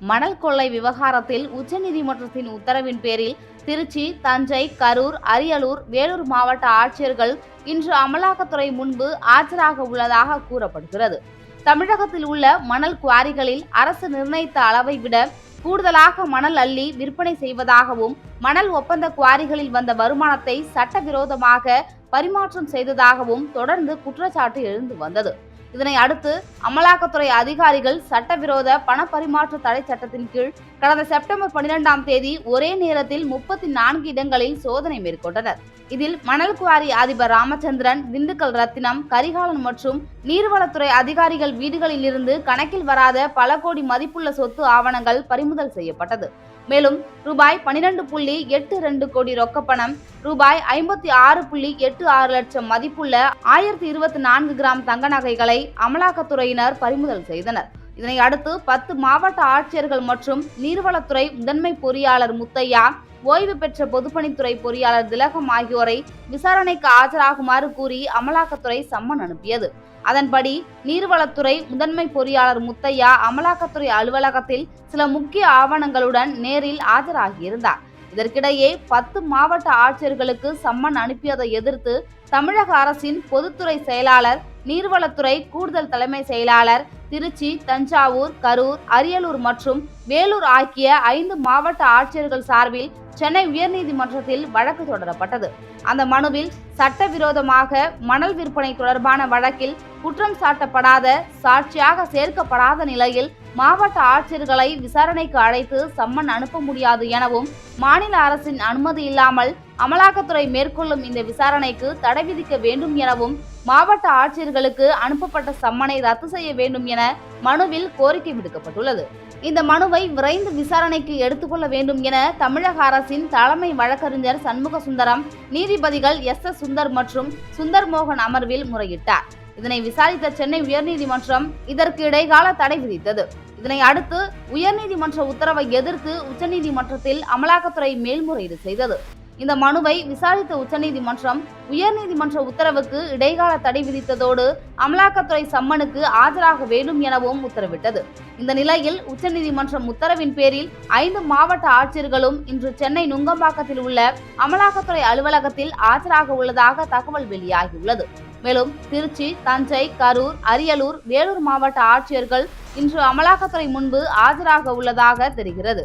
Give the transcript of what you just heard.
மணல் கொள்ளை விவகாரத்தில் உச்சநீதிமன்றத்தின் உத்தரவின் பேரில் திருச்சி தஞ்சை கரூர் அரியலூர் வேலூர் மாவட்ட ஆட்சியர்கள் இன்று அமலாக்கத்துறை முன்பு ஆஜராக உள்ளதாக கூறப்படுகிறது. தமிழகத்தில் உள்ள மணல் குவாரிகளில் அரசு நிர்ணயித்த அளவை விட கூடுதலாக மணல் அள்ளி விற்பனை செய்வதாகவும் மணல் ஒப்பந்த குவாரிகளில் வந்த வருமானத்தை சட்டவிரோதமாக பரிமாற்றம் செய்ததாகவும் தொடர்ந்து குற்றச்சாட்டு எழுந்து வந்தது. இதனை அடுத்து அமலாக்கத்துறை அதிகாரிகள் சட்டவிரோத பணப்பரிமாற்ற தடை சட்டத்தின் கீழ் கடந்த செப்டம்பர் பனிரெண்டாம் தேதி ஒரே நேரத்தில் முப்பத்தி நான்கு இடங்களில் சோதனை மேற்கொண்டனர். இதில் மணல் குவாரி அதிபர் ராமச்சந்திரன் திண்டுக்கல் ரத்தினம் கரிகாலன் மற்றும் நீர்வளத்துறை அதிகாரிகள் வீடுகளில் இருந்து கணக்கில் வராத பல கோடி மதிப்புள்ள சொத்து ஆவணங்கள் பறிமுதல் செய்யப்பட்டது. மேலும் ரூபாய் பனிரெண்டு புள்ளி எட்டு ரெண்டு கோடி ரொக்கப்பணம் ரூபாய் ஐம்பத்தி ஆறு புள்ளி எட்டு ஆறு லட்சம் மதிப்புள்ள ஆயிரத்தி இருபத்தி நான்கு கிராம் தங்க நகைகளை அமலாக்கத்துறையினர் பறிமுதல் செய்தனர். இதனை அடுத்து பத்து மாவட்ட ஆட்சியர்கள் மற்றும் நீர்வளத்துறை முதன்மை பொறியாளர் முத்தையா ஓய்வு பெற்ற பொதுப்பணித்துறை பொறியாளர் திலகம் ஆகியோரை விசாரணைக்கு ஆஜராகுமாறு கூறி அமலாக்கத்துறை சம்மன் அனுப்பியது. அதன்படி நீர்வளத்துறை முதன்மை பொறியாளர் முத்தையா அமலாக்கத்துறை அலுவலகத்தில் சில முக்கிய ஆவணங்களுடன் நேரில் ஆஜராகியிருந்தார். இதற்கிடையே பத்து மாவட்ட ஆட்சியர்களுக்கு சம்மன் அனுப்பியதை எதிர்த்து தமிழக அரசின் பொதுத்துறை செயலாளர் நீர்வளத்துறை கூடுதல் தலைமை செயலாளர் திருச்சி தஞ்சாவூர் கரூர் அரியலூர் மற்றும் வேலூர் ஆகிய ஐந்து மாவட்ட ஆட்சியர்கள் சார்பில் சென்னை உயர்நீதிமன்றத்தில் வழக்கு தொடரப்பட்டது. அந்த மனுவில் சட்டவிரோதமாக மணல் விற்பனை தொடர்பான வழக்கில் குற்றம் சாட்டப்படாத சாட்சியாக சேர்க்கப்படாத நிலையில் மாவட்ட ஆட்சியர்களை விசாரணைக்கு அழைத்து சம்மன் அனுப்ப முடியாது எனவும் மாநில அரசின் அனுமதி இல்லாமல் அமலாக்கத்துறை மேற்கொள்ளும் இந்த விசாரணைக்கு தடை விதிக்க வேண்டும் எனவும் மாவட்ட ஆட்சியர்களுக்கு அனுப்பப்பட்ட சம்மனை ரத்து செய்ய வேண்டும் என மனுவில் கோரிக்கை விடுக்கப்பட்டுள்ளது. இந்த மனுவை விரைந்து விசாரணைக்கு எடுத்துக்கொள்ள வேண்டும் என தமிழக அரசின் தலைமை வழக்கறிஞர் சண்முக சுந்தரம் நீதிபதிகள் எஸ் எஸ் சுந்தர் மற்றும் சுந்தர் மோகன் அமர்வில் முறையிட்டார். இதனை விசாரித்த சென்னை உயர்நீதிமன்றம் இதற்கு இடைக்கால தடை விதித்தது. இதனை அடுத்து உயர்நீதிமன்ற உத்தரவை எதிர்த்து உச்சநீதிமன்றத்தில் அமலாக்கத்துறை மேல்முறையீடு செய்தது. இந்த மனுவை விசாரித்த உச்சநீதிமன்றம் உயர்நீதிமன்ற உத்தரவுக்கு இடைக்கால தடை விதித்ததோடு அமலாக்கத்துறை சம்மனுக்கு ஆஜராக வேண்டும் எனவும் உத்தரவிட்டது. இந்த நிலையில் உச்சநீதிமன்றம் உத்தரவின் பேரில் ஐந்து மாவட்ட ஆட்சியர்களும் இன்று சென்னை நுங்கம்பாக்கத்தில் உள்ள அமலாக்கத்துறை அலுவலகத்தில் ஆஜராக உள்ளதாக தகவல் வெளியாகியுள்ளது. மேலும் திருச்சி தஞ்சை கரூர் அரியலூர் வேலூர் மாவட்ட ஆட்சியர்கள் இன்று அமலாக்கத்துறை முன்பு ஆஜராக உள்ளதாக தெரிகிறது.